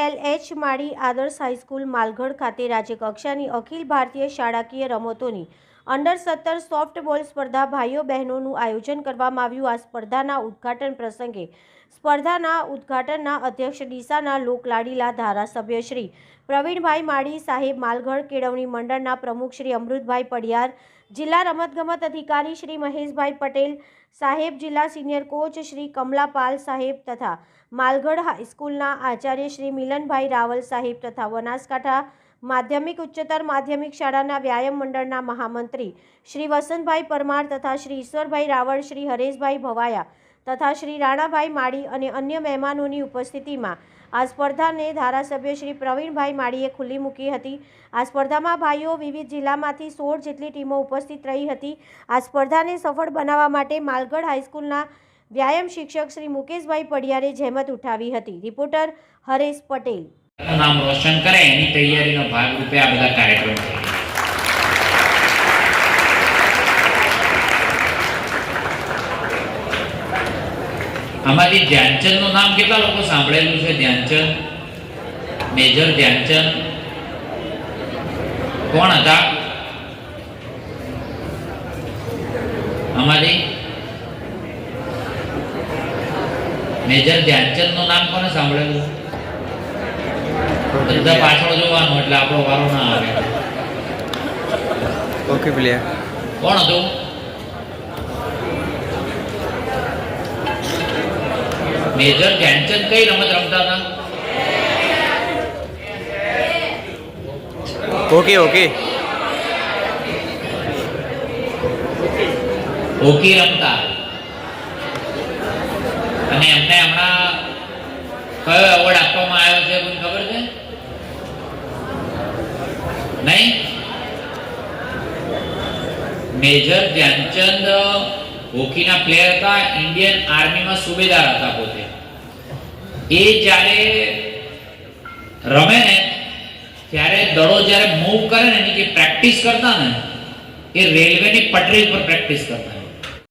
L H માળી આદર્શ high school Malgadh ખાતે રાજ્યકક્ષાની અખિલ ભારતીય શાળાકીય રમતોની અંડર સત્તર સોફ્ટબોલ સ્પર્ધા ભાઈઓ બહેનોનું આયોજન કરવામાં આવ્યું. આ સ્પર્ધાના ઉદ્ઘાટન પ્રસંગે સ્પર્ધાના ઉદ્ઘાટનના અધ્યક્ષ ડીસાના લોકલાડીલા ધારાસભ્ય શ્રી પ્રવીણભાઈ માળી, સાહેબ માલગઢ કેળવણી મંડળના પ્રમુખ શ્રી અમૃતભાઈ પડિયાર, જિલ્લા રમતગમત અધિકારી શ્રી મહેશભાઈ પટેલ, સાહેબ જિલ્લા સિનિયર કોચ શ્રી કમલાપાલ સાહેબ તથા માલગઢ હાઈસ્કૂલના આચાર્ય શ્રી મિલનભાઈ રાવલ સાહેબ તથા બનાસકાંઠા માધ્યમિક ઉચ્ચતર માધ્યમિક શાળાના વ્યાયામ મંડળના મહામંત્રી શ્રી વસંતભાઈ પરમાર તથા શ્રી ઈશ્વરભાઈ રાવળ, શ્રી હરેશભાઈ ભવાયા તથા શ્રી રાણાભાઈ માળી અને અન્ય મહેમાનોની ઉપસ્થિતિમાં આ સ્પર્ધાને ધારાસભ્ય શ્રી પ્રવીણભાઈ માળીએ ખુલ્લી મૂકી હતી. આ સ્પર્ધામાં ભાઈઓ વિવિધ જિલ્લામાંથી સોળ જેટલી ટીમો ઉપસ્થિત રહી હતી. આ સ્પર્ધાને સફળ બનાવવા માટે માલગઢ હાઈસ્કૂલના વ્યાયામ શિક્ષક શ્રી મુકેશભાઈ પડિયારે જહેમત ઉઠાવી હતી. રિપોર્ટર હરેશ પટેલ. નામ રોશન કરે, એની તૈયારીનો ભાગરૂપે આ બધા કાર્યક્રમ. આમાંથી ધ્યાનચંદનું નામ કેટલા લોકો સાંભળેલું છે? ધ્યાનચંદ, મેજર ધ્યાનચંદ, કોણ હતા? અમારી મેજર ધ્યાનચંદનું નામ કોને સાંભળેલું? બધા પાછળ જોવાનું એટલે આપણો વારો ના આવે. ઓકે પ્લેયર કોણ હતું? મેજર ધ્યાનચંદ કઈ રમત રમતા હતા? ઓકે ઓકે હોકી રમતા. અને એમને હમણાં કયો એવોર્ડ આપવામાં આવ્યો? મેજર ધ્યાનચંદ હોકીના પ્લેયર હતા ઇન્ડિયન આર્મીમાં સુબેદાર હતા પોતે એ જ્યારે રમે ને ત્યારે દડો જ્યારે મૂવ કરે ને એની જે પ્રેક્ટિસ કરતા ને એ રેલવેની પટરી પર પ્રેક્ટિસ કરતા